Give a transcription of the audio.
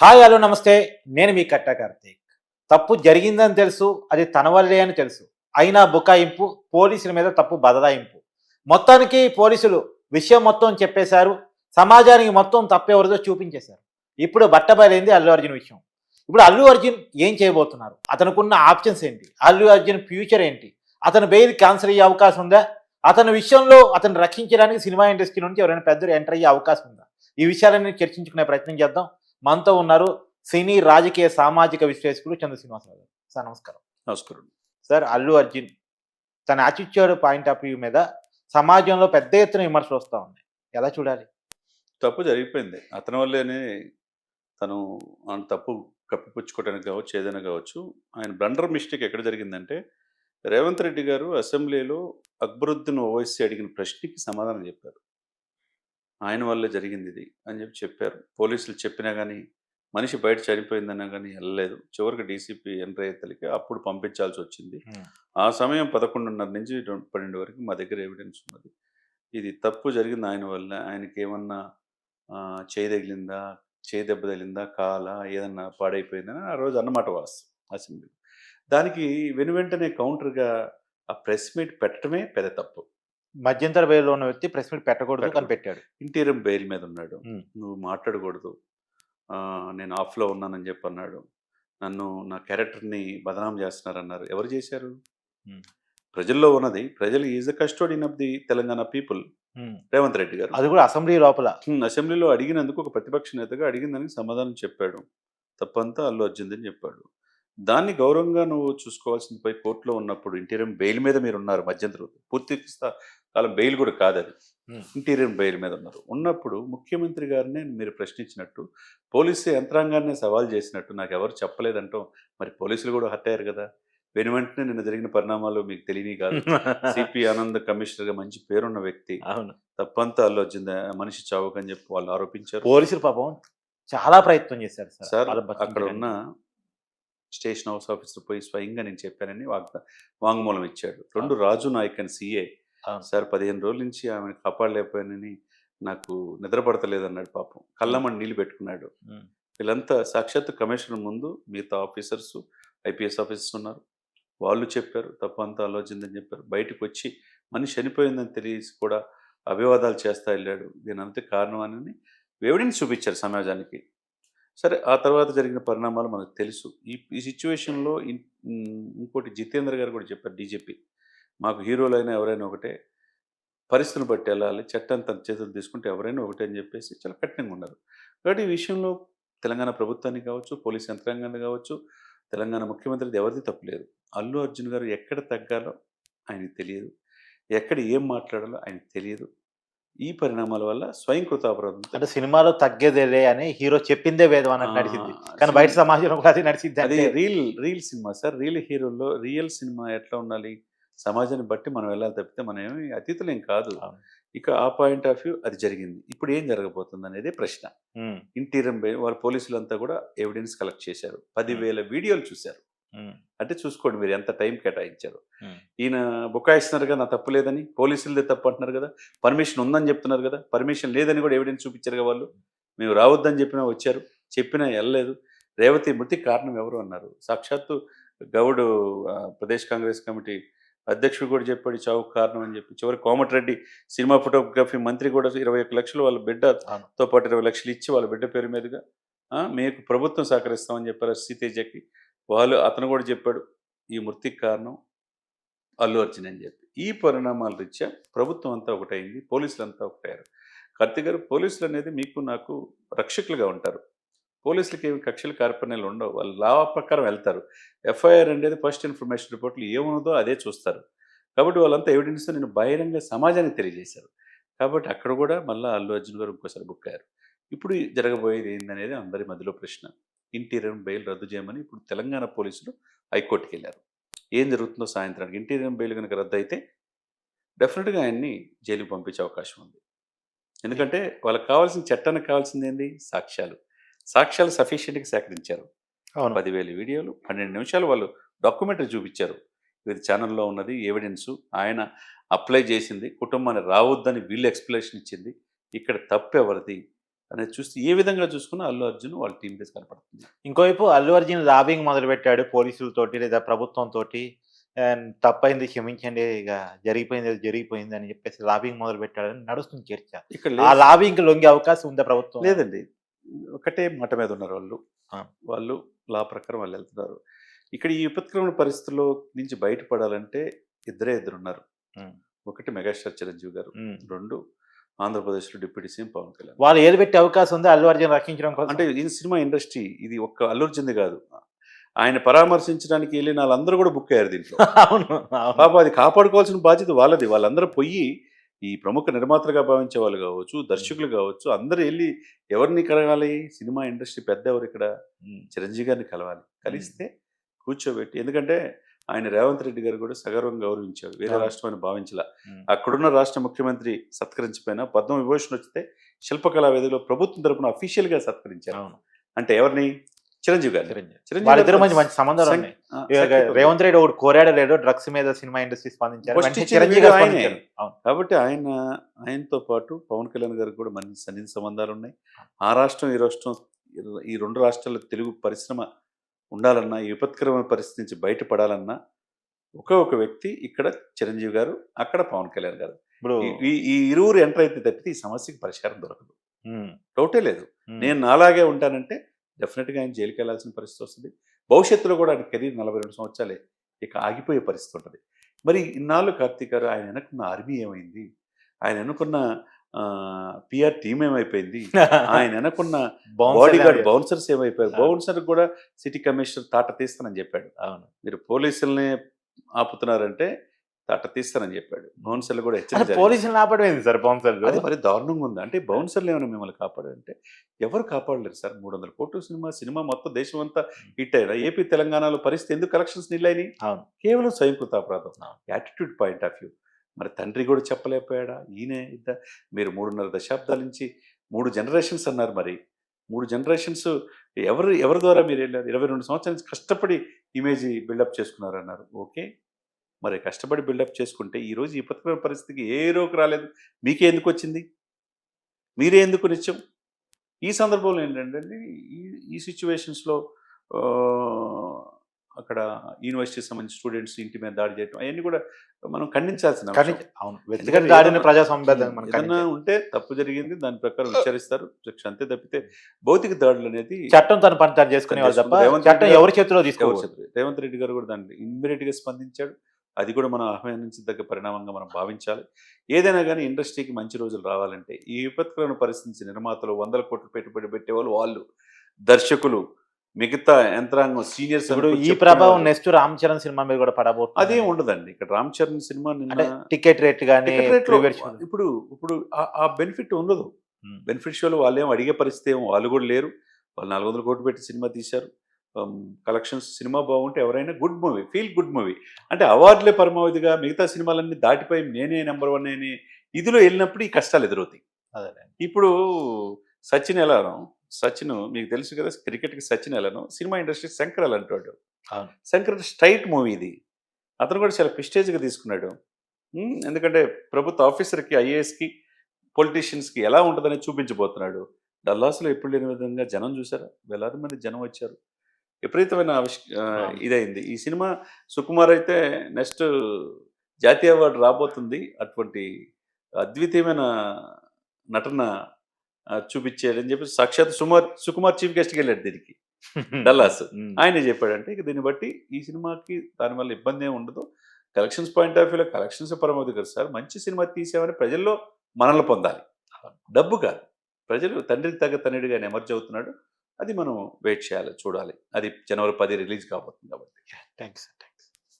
Hi hello నమస్తే. నేను మీ కట్ట కార్తీక్. తప్పు జరిగిందని తెలుసు అది తన వల్లే అని తెలుసు. అయినా బుకాయింపు పోలీసుల మీద తప్పు బదలాయింపు. మొత్తానికి పోలీసులు విషయం మొత్తం చెప్పేశారు. సమాజానికి మొత్తం తప్పెవరిదో చూపించేశారు. ఇప్పుడు బట్టబయలైంది అల్లు అర్జున్ విషయం. ఇప్పుడు అల్లు అర్జున్ ఏం చేయబోతున్నారు? అతనుకున్న ఆప్షన్స్ ఏంటి? అల్లు అర్జున్ ఫ్యూచర్ ఏంటి? అతను బెయిల్ క్యాన్సిల్ అయ్యే అవకాశం ఉందా? అతని విషయంలో అతను రక్షించడానికి సినిమా ఇండస్ట్రీ నుంచి ఎవరైనా పెద్దలు ఎంటర్ అయ్యే అవకాశం ఉందా? ఈ విషయాలన్నీ చర్చించుకునే ప్రయత్నం చేద్దాం. మనతో ఉన్నారు సినీ రాజకీయ సామాజిక విశ్లేషకులు చంద్ర శ్రీనివాసరావు గారు. సార్ నమస్కారం. నమస్కారం. సార్ అల్లు అర్జున్ తన యాటిట్యూడ్ పాయింట్ ఆఫ్ వ్యూ మీద సమాజంలో పెద్ద ఎత్తున విమర్శలు వస్తూ ఉన్నాయి. ఎలా చూడాలి? తప్పు జరిగిపోయింది. అతని వల్లేనే తను తప్పు కప్పిపుచ్చుకోవడానికి కావచ్చు ఏదైనా కావచ్చు ఆయన బ్లండర్ మిస్టేక్ ఎక్కడ జరిగిందంటే రేవంత్ రెడ్డి గారు అసెంబ్లీలో అక్బరుద్దీన్ ఓవైసీ అడిగిన ప్రశ్నకి సమాధానం చెప్పారు. ఆయన వల్లే జరిగింది ఇది అని చెప్పి చెప్పారు. పోలీసులు చెప్పినా కానీ మనిషి బయట చనిపోయిందన్నా కానీ వెళ్ళలేదు. చివరికి డీసీపీ ఎంటర్ అయ్యేతలకి అప్పుడు పంపించాల్సి వచ్చింది. ఆ సమయం పదకొండున్నర నుంచి పన్నెండు వరకు మా దగ్గర ఎవిడెన్స్ ఉన్నది. ఇది తప్పు జరిగింది ఆయన వల్ల. ఆయనకి ఏమన్నా చేయి తగిలిందా చేయి దెబ్బ తగిలిందా కాలా ఏదన్నా పాడైపోయిందని ఆ రోజు అన్నమాట వాస్తవం అసెంబ్లీ దానికి వెను వెంటనే కౌంటర్గా ఆ ప్రెస్ మీట్ పెట్టడమే పెద్ద తప్పు. మధ్యంతర బెయిల్లో ఉన్న వ్యక్తి ప్రెస్ మీట్ పెట్టకూడదు కానీ పెట్టాడు ఇంటీరియం బెయిల్ మీద ఉన్నాడు. నువ్వు మాట్లాడకూడదు. నేను ఆఫ్లో ఉన్నానని చెప్పి అన్నాడు నన్ను నా క్యారెక్టర్ని బదనాం చేస్తున్నారన్నారు. ఎవరు చేశారు. ప్రజల్లో ఉన్నది. ప్రజలు is the custodian of the Telangana people. Revanth Reddy గారు. అది కూడా అసెంబ్లీ లోపల. అసెంబ్లీలో అడిగినందుకు ఒక ప్రతిపక్ష నేతగా అడిగిందానికి సమాధానం చెప్పాడు. తప్పంతా అల్లు అర్జున్దని చెప్పాడు. దాన్ని గౌరవంగా నువ్వు చూసుకోవాల్సింది పోయి కోర్టులో ఉన్నప్పుడు ఇంటీరియం బెయిల్ మీద మీరు ఉన్నారు మధ్యంతరం. పూర్తి కాలం బెయిల్ కూడా కాదు అది హ్మ్. ఇంటీరియం బెయిల్ మీద ఉన్నారు. ఉన్నప్పుడు ముఖ్యమంత్రి గారినే మీరు ప్రశ్నించినట్టు పోలీసు యంత్రాంగాన్ని సవాల్ చేసినట్టు నాకు ఎవరు చెప్పలేదంటాం మరి పోలీసులు కూడా హర్ట్ అయ్యారు కదా. వెను వెంటనే నిన్న జరిగిన పరిణామాలు మీకు తెలియని కాదు. సిపి ఆనంద్ కమిషనర్గా మంచి పేరున్న వ్యక్తి. అవును. తప్పంతా అల్లు అర్జున్ మనిషి చావకని చెప్పి వాళ్ళు ఆరోపించారు. పోలీసులు పాపం చాలా ప్రయత్నం చేశారు సార్. వాళ్ళ. అక్కడ ఉన్న స్టేషన్ హౌస్ ఆఫీసర్ పోయి స్వయంగా నేను చెప్పానని వాగ్దా వాంగ్మూలం ఇచ్చాడు. రెండు రాజు నాయక్ అని సిఏ. సార్ పదిహేను రోజుల నుంచి ఆమెను కాపాడలేకపోయానని నాకు నిద్ర పడతలేదన్నాడు పాపం కళ్ళమ్మని నీళ్ళు పెట్టుకున్నాడు. వీళ్ళంతా సాక్షాత్ కమిషనర్ ముందు మిగతా ఆఫీసర్స్ ఐపీఎస్ ఆఫీసర్స్ ఉన్నారు. వాళ్ళు చెప్పారు తప్పంతా ఆలోచిందని చెప్పారు. బయటకు వచ్చి మనిషి చనిపోయిందని తెలిసి కూడా అభివాదాలు చేస్తా వెళ్ళాడు. దీని అంతే కారణం అని ఎవిడెన్స్ చూపించారు సమాజానికి. సరే ఆ తర్వాత జరిగిన పరిణామాలు మనకు తెలుసు. ఈ ఈ సిచ్యువేషన్లో ఇంకోటి జితేంద్ర గారు కూడా చెప్పారు డీజీపీ. మాకు హీరోలైనా ఎవరైనా ఒకటే పరిస్థితులను బట్టి వెళ్ళాలి చట్టం తన చేతులు తీసుకుంటే ఎవరైనా ఒకటే అని చెప్పేసి చాలా కఠినంగా ఉన్నారు కాబట్టి ఈ విషయంలో తెలంగాణ ప్రభుత్వాన్ని కావచ్చు పోలీస్ యంత్రాంగాన్ని కావచ్చు తెలంగాణ ముఖ్యమంత్రిది ఎవరిది తప్పులేదు అల్లు అర్జున్ గారు ఎక్కడ తగ్గాలో ఆయనకి తెలియదు. ఎక్కడ ఏం మాట్లాడాలో ఆయనకు తెలియదు. ఈ పరిణామాల వల్ల స్వయం కృతాపరాధం అంటే సినిమాలో తగ్గేదేలే అని హీరో చెప్పిందే వేదం అన్నట్టు నడిచింది. కానీ బయట సమాజంలో కూడా అది నడిచింది అది reel reel cinema. Sir reel హీరోల్లో real cinema ఎట్లా ఉండాలి? సమాజాన్ని బట్టి మనం వెళ్ళాలి తప్పితే మనం ఏమి అతీతులేం కాదు. ఇక ఆ పాయింట్ ఆఫ్ వ్యూ అది జరిగింది. ఇప్పుడు ఏం జరగబోతుంది అనేది ప్రశ్న ఇంటీరియం వాళ్ళ పోలీసులంతా కూడా ఎవిడెన్స్ కలెక్ట్ చేశారు. పదివేల వీడియోలు చూశారు. అంటే చూసుకోండి మీరు ఎంత టైం కేటాయించారు. ఈయన బుకాయిస్తున్నారు కదా నా తప్పు లేదని. పోలీసులదే తప్పు అంటున్నారు కదా. పర్మిషన్ ఉందని చెప్తున్నారు కదా. పర్మిషన్ లేదని కూడా ఎవిడెన్స్ చూపించారు కదా వాళ్ళు. మేము రావద్దని చెప్పినా వచ్చారు. చెప్పినా వెళ్ళలేదు. రేవతి మృతికి కారణం ఎవరు అన్నారు. సాక్షాత్తు గౌడ్ ప్రదేశ్ కాంగ్రెస్ కమిటీ అధ్యక్షుడు కూడా చెప్పాడు చావుకు కారణం అని చెప్పి. చివరి కోమటిరెడ్డి సినిమా ఫోటోగ్రఫీ మంత్రి కూడా ఇరవై ఒక్క లక్షలు వాళ్ళ బిడ్డతో పాటు ఇరవై లక్షలు ఇచ్చి వాళ్ళ బిడ్డ పేరు మీదుగా మీకు ప్రభుత్వం సహకరిస్తామని చెప్పారు సీతేజకి. వాళ్ళు అతను కూడా చెప్పాడు ఈ మృతికి కారణం అల్లు అర్జున్ అని చెప్పి. ఈ పరిణామాల రీత్యా ప్రభుత్వం అంతా ఒకటైంది పోలీసులు అంతా ఒకటయ్యారు. కార్తీక్ గారు పోలీసులు అనేది మీకు నాకు రక్షకులుగా ఉంటారు. పోలీసులకి ఏమి కక్షలు కార్పణ్యాలు ఉండవు. వాళ్ళు లా ప్రకారం వెళ్తారు. ఎఫ్ఐఆర్ అనేది ఫస్ట్ ఇన్ఫర్మేషన్ రిపోర్ట్లు ఏమున్నదో అదే చూస్తారు. కాబట్టి వాళ్ళంతా ఎవిడెన్స్ నేను బహిరంగ సమాజానికి తెలియజేశారు. కాబట్టి అక్కడ కూడా మళ్ళీ అల్లు అర్జున్ గారు ఇంకోసారి బుక్ అయ్యారు. ఇప్పుడు జరగబోయేది ఏందనేది అందరి మధ్యలో ప్రశ్న. ఇంటీరియర్ బెయిల్ రద్దు చేయమని ఇప్పుడు తెలంగాణ పోలీసులు హైకోర్టుకి వెళ్ళారు. ఏం జరుగుతుందో సాయంత్రానికి ఇంటీరియర్ బెయిల్ కనుక రద్దు అయితే డెఫినెట్గా ఆయన్ని జైలుకి పంపించే అవకాశం ఉంది. ఎందుకంటే వాళ్ళకి కావాల్సిన చట్టానికి కావాల్సింది ఏంది? సాక్ష్యాలు. సాక్ష్యాలు సఫిషియెంట్గా సేకరించారు. అవును. పదివేల వీడియోలు పన్నెండు నిమిషాలు వాళ్ళు డాక్యుమెంటరీ చూపించారు. ఇది ఛానల్లో ఉన్నది ఎవిడెన్స్ ఆయన అప్లై చేసింది కుటుంబాన్ని రావద్దని వీళ్ళు ఎక్స్ప్లెనేషన్ ఇచ్చింది ఇక్కడ తప్పు ఎవరిది అనేది చూస్తే ఏ విధంగా చూసుకున్నా అల్లు అర్జున్ వాళ్ళ టీం బేస్ కనపడుతుంది. ఇంకోవైపు అల్లు అర్జున్ లాబింగ్ మొదలు పెట్టాడు పోలీసులతోటి లేదా ప్రభుత్వంతో తప్పైంది క్షమించండి ఇక జరిగిపోయింది జరిగిపోయింది అని చెప్పేసి లాబింగ్ మొదలు పెట్టాడు అని నడుస్తుంది చర్చ. ఇక్కడ ఆ. లాబింగ్ లొంగే అవకాశం ఉందా ప్రభుత్వం? లేదండి. ఒకటే మాట మీద ఉన్నారు వాళ్ళు. వాళ్ళు లా ప్రకారం వాళ్ళు వెళ్తున్నారు ఇక్కడ ఈ విపత్కరమైన పరిస్థితుల్లో నుంచి బయటపడాలంటే ఇద్దరే ఇద్దరు ఉన్నారు. ఒకటి మెగాస్టార్ చిరంజీవి గారు. రెండు ఆంధ్రప్రదేశ్లో డిప్యూటీ సీఎం పవన్ కళ్యాణ్ వాళ్ళు ఏది పెట్టే అవకాశం ఉందా అల్లు అర్జున్ రక్షించడం కోసం అంటే ఈ సినిమా ఇండస్ట్రీ ఇది ఒక్క అల్లూర్చింది కాదు ఆయన పరామర్శించడానికి వెళ్ళిన వాళ్ళందరూ కూడా బుక్ అయ్యారు దీంట్లో అవును అవును. పాప అది కాపాడుకోవాల్సిన బాధ్యత వాళ్ళది వాళ్ళందరూ పోయి ఈ ప్రముఖ నిర్మాతలుగా భావించే వాళ్ళు కావచ్చు దర్శకులు కావచ్చు అందరూ వెళ్ళి ఎవరిని కలగాలి సినిమా ఇండస్ట్రీ పెద్ద ఎవరు ఇక్కడ. చిరంజీవి గారిని కలవాలి. కలిస్తే కూర్చోబెట్టి ఎందుకంటే ఆయన రేవంత్ రెడ్డి గారు కూడా సగర్వంగా గౌరవించారు వేరే. రాష్ట్రం అని భావించలా. అక్కడున్న రాష్ట్ర ముఖ్యమంత్రి సత్కరించిపోయినా పద్మ విభూషణ్ వస్తే శిల్పకళా వేదికలో ప్రభుత్వం తరపున అఫీషియల్గా సత్కరించారు. అంటే ఎవరిని? చిరంజీవి గారిని చిరంజీవి. వాళ్ళిద్దరు గారు మంచి మంచి సంబంధాలు ఉన్నాయి. రేవంత్ రెడ్డి ఒకటి కోరాడో డ్రగ్స్ మీద సినిమా ఇండస్ట్రీ స్పందించారు చిరంజీవి గారు ఆయనే. కాబట్టి ఆయన ఆయనతో పాటు పవన్ కళ్యాణ్ గారికి కూడా మంచి సన్నిహిత సంబంధాలు ఉన్నాయి ఆ రాష్ట్రం ఈ రాష్ట్రం ఈ రెండు రాష్ట్రాల తెలుగు పరిశ్రమ ఉండాలన్నా ఈ విపత్కరమైన పరిస్థితి నుంచి బయటపడాలన్నా ఒకే ఒక వ్యక్తి ఇక్కడ చిరంజీవి గారు అక్కడ పవన్ కళ్యాణ్ గారు ఇప్పుడు ఈ- ఇరువురు ఎంటర్ అయితే తప్పితే ఈ సమస్యకి పరిష్కారం దొరకదు. డౌటే లేదు. నేను నాలాగే ఉంటానంటే డెఫినెట్గా ఆయన జైలుకి వెళ్ళాల్సిన పరిస్థితి వస్తుంది. భవిష్యత్తులో కూడా ఆయన కెరీర్ నలభై రెండు సంవత్సరాలే ఇక ఆగిపోయే పరిస్థితి ఉంటుంది. మరి ఇన్నాళ్ళు కార్తీక్ గారు ఆయన వెనుకున్న ఆర్మీ ఏమైంది? ఆయన వెనుకున్న పిఆర్ టీం ఏమైపోయింది? ఆయన వెనుకున్న Bouncer బాడీ గార్డ్. బౌన్సర్స్ అయిపోయారు ఆ. బౌన్సర్ కూడా సిటీ కమిషనర్ తాట తీస్తానని చెప్పాడు. అవును. మీరు పోలీసుల్ని ఆపుతున్నారంటే తాట తీస్తానని చెప్పాడు. బౌన్సర్లు కూడా హెచ్చరించారు పోలీసులు ఆపడమేంది సార్ బౌన్సర్లు? అది మరి దారుణంగా ఉంది. అంటే బౌన్సర్లు ఏమైనా మిమ్మల్ని కాపాడంటే ఎవరు కాపాడలేరు సార్? మూడు వందల కోట్ల సినిమా సినిమా మొత్తం దేశం అంతా హిట్ అయినా ఏపీ తెలంగాణలో పరిస్థితి ఎందుకు కలెక్షన్స్ నిల్లైనాయి అవును. కేవలం స్వయంకృత అపరాధం. యాటిట్యూడ్ పాయింట్ ఆఫ్ వ్యూ మరి తండ్రి కూడా చెప్పలేకపోయాడా? ఈయనే ఇంత మీరు మూడున్నర దశాబ్దాల నుంచి మూడు జనరేషన్స్ అన్నారు మరి. మూడు జనరేషన్స్ ఎవరు ఎవరి ద్వారా మీరు వెళ్ళారు? ఇరవై రెండు సంవత్సరాల నుంచి కష్టపడి ఇమేజ్ బిల్డప్ చేసుకున్నారు అన్నారు ఓకే మరి కష్టపడి బిల్డప్ చేసుకుంటే ఈ రోజు ఈ పత్రిక పరిస్థితికి ఏ రోకు రాలేదు. మీకే ఎందుకు వచ్చింది? మీరే ఎందుకు నిత్యం? ఈ సందర్భంలో ఏంటంటే ఈ ఈ సిచ్యువేషన్స్లో అక్కడ యూనివర్సిటీకి సంబంధించిన స్టూడెంట్స్ ఇంటి మీద దాడి చేయడం అవన్నీ కూడా మనం ఖండించాల్సిన. అవును. ఉంటే తప్పు జరిగింది దాని ప్రకారం విచారిస్తారు శిక్ష అంతే తప్పితే భౌతిక దాడులు అనేది చట్టం తన పని తను చేసుకునే వాళ్ళు తప్ప రేవంత్ చట్టం ఎవరి చేతిలో తీసుకోవచ్చు. రేవంత్ రెడ్డి గారు కూడా దాన్ని ఇమ్మీడియట్గా స్పందించాడు. అది కూడా మనం ఆహ్వానించదగ్గ పరిణామంగా మనం భావించాలి. ఏదైనా కానీ ఇండస్ట్రీకి మంచి రోజులు రావాలంటే ఈ విపత్కరమైన పరిస్థితి నుంచి నిర్మాతలు వందల కోట్లు పెట్టుబడి పెట్టేవాళ్ళు వాళ్ళు దర్శకులు మిగతా యంత్రాంగం సీనియర్స్ ఈ ప్రభావం నెక్స్ట్ రామ్ చరణ్ సినిమా మీద కూడా పడబోతుంది. అదే ఉండదండి. ఇక్కడ Ram Charan cinema ticket rate కానీ. ఇప్పుడు ఇప్పుడు ఆ- బెనిఫిట్ ఉండదు. బెనిఫిట్ షోలో వాళ్ళు ఏం అడిగే పరిస్థితి ఏమో వాళ్ళు కూడా లేరు. వాళ్ళు నాలుగు వందల కోట్లు పెట్టి సినిమా తీశారు. కలెక్షన్స్ సినిమా బాగుంటే ఎవరైనా good movie feel good movie అంటే అవార్డులే పరమావధిగా మిగతా సినిమాలన్నీ దాటిపోయి నేనే నెంబర్ వన్ అని ఇదిలో వెళ్ళినప్పుడు ఈ కష్టాలు ఎదురవుతాయి. అదే. ఇప్పుడు సచిన్ ఎలానో సచిన్ మీకు తెలుసు కదా క్రికెట్కి సచిన్ ఎలానో సినిమా ఇండస్ట్రీ శంకర్ ఎలా అంటాడు. శంకర్ స్ట్రైట్ మూవీ ఇది. అతను కూడా చాలా ప్రిస్టేజ్గా తీసుకున్నాడు. ఎందుకంటే ప్రభుత్వ ఆఫీసర్కి ఐఏఎస్కి పొలిటీషియన్స్కి ఎలా ఉంటుందని చూపించబోతున్నాడు. డల్లాస్లో ఎప్పుడు లేని విధంగా జనం చూసారా? వేలాది మంది జనం వచ్చారు. విపరీతమైన ఆవిష్. ఇదైంది. ఈ సినిమా సుకుమార్ అయితే నెక్స్ట్ జాతీయ అవార్డు రాబోతుంది అటువంటి అద్వితీయమైన నటన చూపించాడని చెప్పి సాక్షాత్ సుమార్ సుకుమార్ చీఫ్ గెస్ట్కి వెళ్ళాడు దీనికి. డల్లాస్. ఆయన చెప్పాడంటే ఇక దీన్ని బట్టి ఈ సినిమాకి దానివల్ల ఇబ్బంది ఏమి ఉండదు. కలెక్షన్స్ పాయింట్ ఆఫ్ వ్యూలో కలెక్షన్స్ పరమవుతుంది కదా సార్ మంచి సినిమా తీసామని ప్రజల్లో మనల్ని పొందాలి. డబ్బు కాదు. ప్రజలు తండ్రికి తగ్గ తనయుడిగా ఎమర్జ్ అవుతున్నాడు. అది మనం వెయిట్ చేయాలి చూడాలి. అది జనవరి పది రిలీజ్ కాబోతుంది కాబట్టి. Thanks thanks